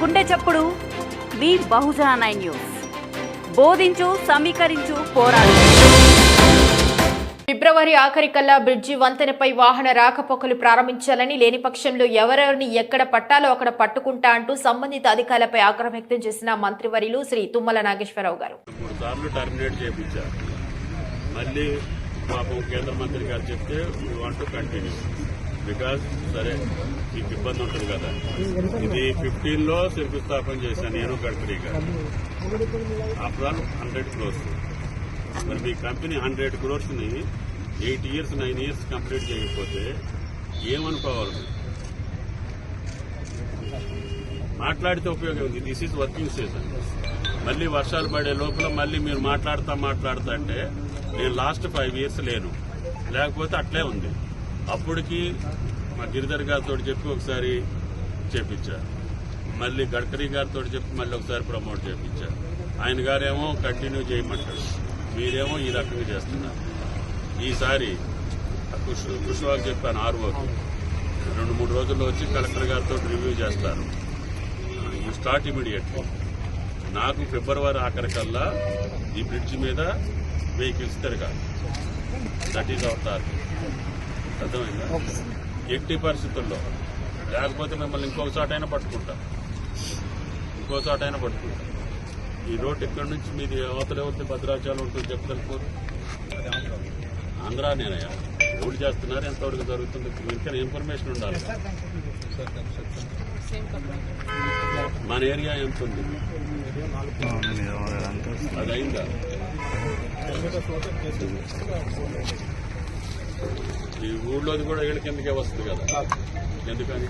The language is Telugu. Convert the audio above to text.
చప్పుడు. మీ బహుజన నైన్ న్యూస్. బోధించు సమీకరించు పోరాడు. ఫిబ్రవరి ఆఖరికల్లా బ్రిడ్జి వంతెనపై వాహన రాకపోకలు ప్రారంభించాలని లేని పక్షంలో ఎవరెవరిని ఎక్కడ పట్టాలో అక్కడ పట్టుకుంటా అంటూ సంబంధిత అధికారులపై ఆగ్రహం వ్యక్తం చేసిన మంత్రివర్యులు శ్రీ తుమ్మల నాగేశ్వరరావు గారు. మళ్ళీ పాపం కేంద్ర మంత్రి గారు చెప్తే we want to continue because సరే మీకు ఇబ్బంది ఉంటుంది కదా. ఇది ఫిఫ్టీన్లో శంకుస్థాపన చేశాను నేను గడ్కరీ గారు ఆఫ్టర్ ఆల్ హండ్రెడ్ క్రోర్స్. మరి మీ company hundred క్రోర్స్ని eight years nine years complete చేయకపోతే ఏమనుకోవాలి? మాట్లాడితే ఉపయోగం ఉంది. దిస్ ఈజ్ వర్కింగ్ సీజన్ మళ్ళీ వర్షాలు పడే లోపల మళ్ళీ మీరు మాట్లాడుతా మాట్లాడుతా అంటే నేను లాస్ట్ ఫైవ్ ఇయర్స్ లేను. లేకపోతే అట్లే ఉంది. అప్పటికి మా గిరిధర్ గారితో చెప్పి ఒకసారి చేపించారు మళ్ళీ గడ్కరీ గారితో చెప్పి మళ్ళీ ఒకసారి ప్రమోట్ చేపించారు ఆయన గారేమో కంటిన్యూ చేయమంటారు మీరేమో ఈ రకంగా చేస్తున్నారు. ఈసారి కుష్ కుష్వాకి చెప్పాను ఆర్ఓకి రెండు మూడు రోజుల్లో వచ్చి కలెక్టర్ గారితో రివ్యూ చేస్తారు. You start immediately. నాకు ఫిబ్రవరి ఆఖరికల్లా ఈ బ్రిడ్జ్ మీద వెహికల్స్ తిరగాలి. దట్ ఈజ్ అవర్ టార్గెట్ అర్థమైందా? ఎట్టి పరిస్థితుల్లో లేకపోతే మిమ్మల్ని ఇంకొక చోటైనా పట్టుకుంటా. ఇంకో చోటైనా పట్టుకుంటా. ఈ రోడ్ ఎక్కడి నుంచి మీది అవతల ఎవరిది భద్రాచలం ఉంటుంది చెప్తారు ఆంధ్ర నేనయ్యా ఎవరు చేస్తున్నారు ఎంతవరకు జరుగుతుంది? ఇంకా ఇన్ఫర్మేషన్ ఉండాలి. మన ఏరియా ఎంత ఉంది? అది అయిందా ఈ ఊళ్ళోది కూడా ఏళ్ళ కిందకే వస్తుంది కదా. ఎందుకని?